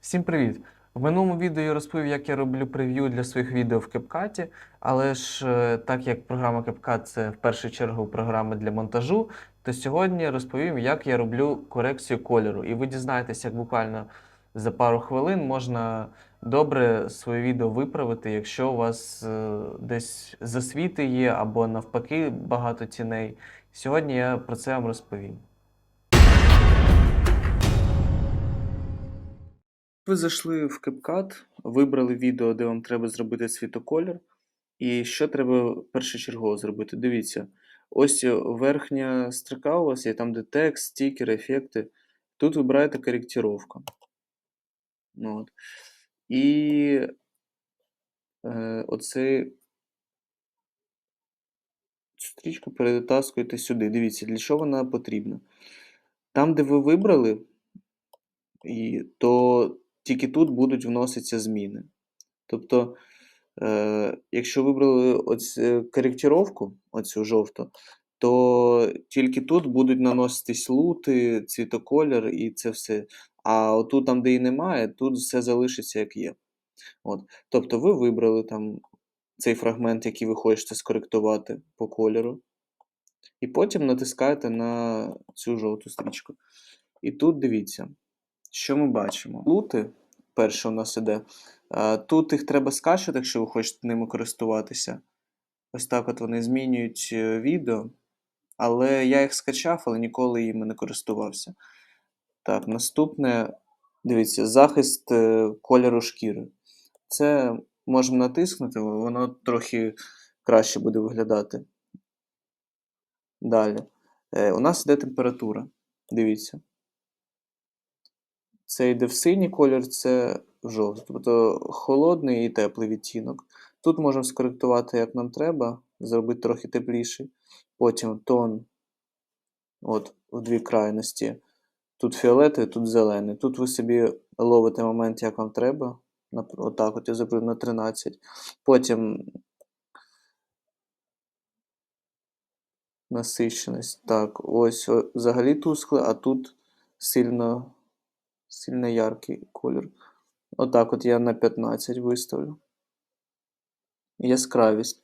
Всім привіт! В минулому відео я розповів, як я роблю прев'ю для своїх відео в CapCut, але ж е, так як програма CapCut це в першу чергу програма для монтажу, то сьогодні розповім, як я роблю корекцію кольору. І ви дізнаєтесь, як буквально за пару хвилин можна добре своє відео виправити, якщо у вас е, десь засвіти є або навпаки багато тіней. Сьогодні я про це вам розповім. Ви зайшли в CapCut, вибрали відео, де вам треба зробити світоколір. І що треба першочергово зробити? Дивіться, ось верхня строка у вас є, там де текст, стікер, ефекти. Тут вибираєте коректировка. Ну, от. І е, оцей стрічку перетаскуєте сюди. Дивіться, для чого вона потрібна. Там, де ви вибрали, і, то тільки тут будуть вноситися зміни. Тобто, е, якщо вибрали оць, е, коректировку, оцю жовту, то тільки тут будуть наноситись лути, цвітоколір і це все. А отут, там, де і немає, тут все залишиться як є. От. Тобто ви вибрали там цей фрагмент, який ви хочете скоректувати по кольору. І потім натискаєте на цю жовту стрічку. І тут дивіться, що ми бачимо. Лути, перше у нас іде. Тут їх треба скачувати, якщо ви хочете ними користуватися. Ось так от вони змінюють е, відео. Але я їх скачав, але ніколи їми не користувався. Так, наступне, дивіться, захист е, кольору шкіри. Це можемо натиснути, воно трохи краще буде виглядати. Далі. Е, у нас йде температура. Дивіться. Це йде в синій колір, це в жовтий. Тобто холодний і теплий відтінок. Тут можемо скоректувати, як нам треба, зробити трохи тепліший. Потім тон от, в дві крайності. Тут фіолетовий, тут зелений. Тут ви собі ловите момент, як вам треба. Отак, от я зроблю на 13. Потім насищеність. Так, ось взагалі тускле, а тут сильно, сильно яркий колір. Отак от я на 15 виставлю. Яскравість.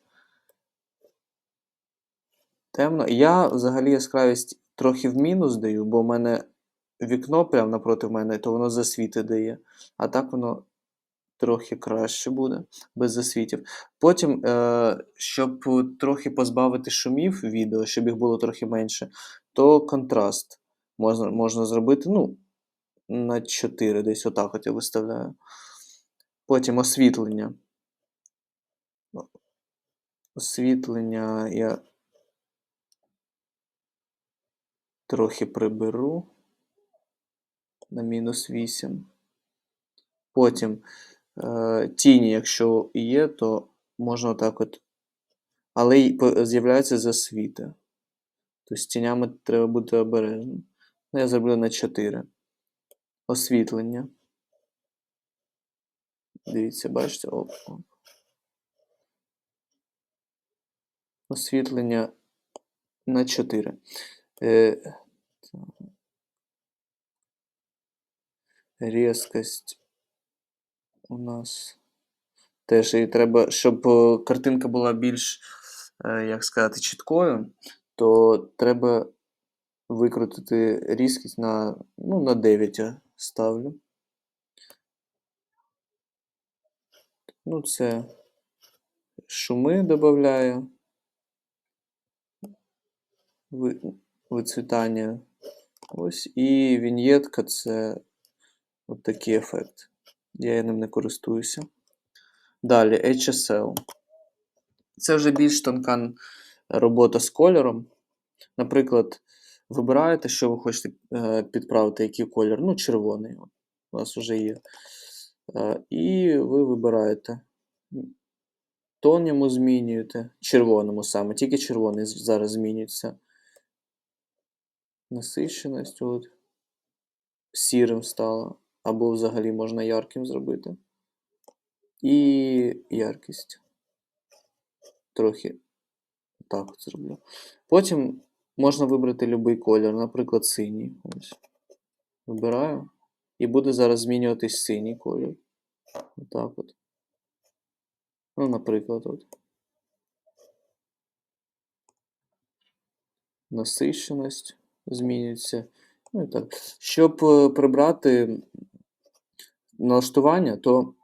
Темно. Я взагалі яскравість трохи в мінус даю, бо в мене вікно прямо напроти мене, то воно засвіти дає. А так воно трохи краще буде, без засвітів. Потім, е, щоб трохи позбавити шумів відео, щоб їх було трохи менше, то контраст можна, можна зробити ну, на 4, десь отак от я виставляю. Потім освітлення. Освітлення я трохи приберу на мінус 8. Потім е, тіні, якщо є, то можна отак от. Але з'являються засвіти. Тобто з тінями треба бути обережним. Ну, я зроблю на 4. Освітлення. Дивіться, бачите? Оп, оп. Освітлення на 4. Е. Різкость у нас теж і треба, щоб е, картинка була більш, е, як сказати, чіткою, то треба викрутити різкість на, ну, на 9 я ставлю. Ну, це шуми додаю. Вицвітання. Ось. І віньєтка це от такий ефект. Я ним не користуюся. Далі HSL. Це вже більш тонка робота з кольором. Наприклад, вибираєте, що ви хочете е, підправити, який колір. Ну, червоний. У вас вже є. Е, І ви вибираєте. Тон йому змінюєте. Червоному саме. Тільки червоний зараз змінюється. Насищеність. От. Сірим стало. Або взагалі можна ярким зробити. І яркість. Трохи так зроблю. Потім можна вибрати будь-який колір, наприклад, синій. Ось. Вибираю. І буде зараз змінюватись синій колір. Отак от. Ну, наприклад, от. Насищеність змінюється. Ну і так. Щоб е, прибрати налаштування, то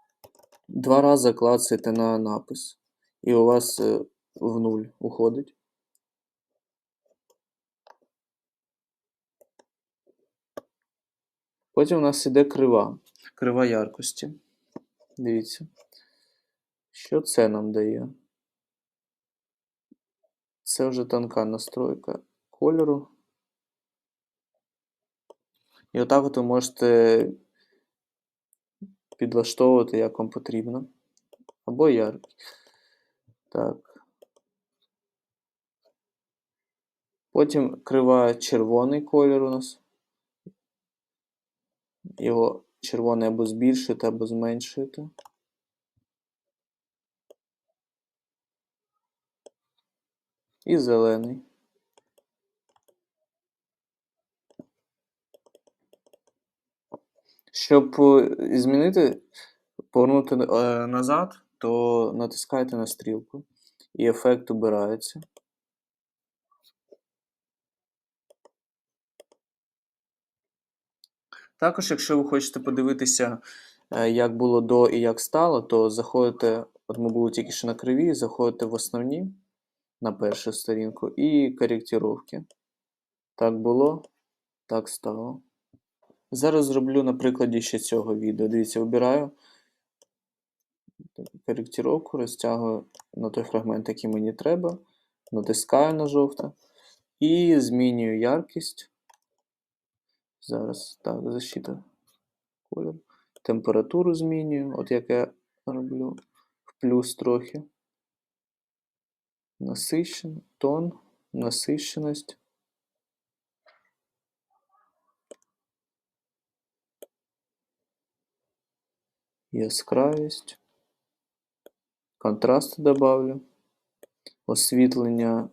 два рази клацаєте на напис. І у вас е, в нуль уходить. Потім у нас іде крива. Крива яркості. Дивіться. Що це нам дає? Це вже тонка настройка кольору. І отак от ви можете підлаштовувати, як вам потрібно. Або яркість. Так. Потім крива червоний колір у нас. Його червоний або збільшити, або зменшити. І зелений. Щоб е, змінити, повернути е, назад, то натискайте на стрілку, і ефект убирається. Також, якщо ви хочете подивитися, е, як було до і як стало, то заходите, от ми були тільки що на криві, заходите в основні на першу сторінку і коректировки. Так було, так стало. Зараз зроблю на прикладі ще цього відео. Дивіться, вибираю коректировку, розтягую на той фрагмент, який мені треба, натискаю на жовте і змінюю яркість. Зараз так, защита кольору. Температуру змінюю, от як я роблю в плюс трохи. Насищен, тон, насищеність. Яскравість. Контрасти добавлю. Освітлення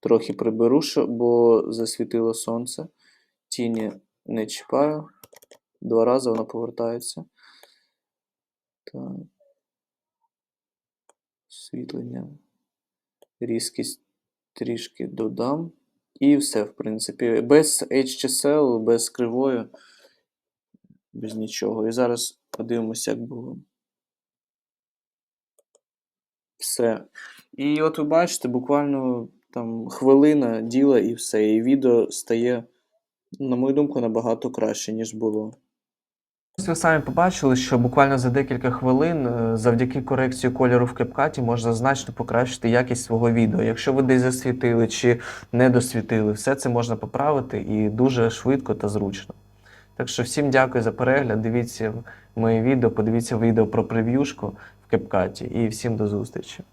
трохи приберу, бо засвітило сонце. Тіні не чіпаю. Два рази воно повертається. Так. Освітлення. Різкість трішки додам. І все, в принципі. Без HCSL, без кривої, без нічого. І зараз подивимося, як було. Все. І от ви бачите, буквально там хвилина діла і все. І відео стає, на мою думку, набагато краще, ніж було. Ви самі побачили, що буквально за декілька хвилин е, завдяки корекції кольору в CapCut можна значно покращити якість свого відео. Якщо ви десь засвітили чи не досвітили, все це можна поправити і дуже швидко та зручно. Так що всім дякую за перегляд. Дивіться моє відео, подивіться відео про прев'юшку в CapCut і всім до зустрічі.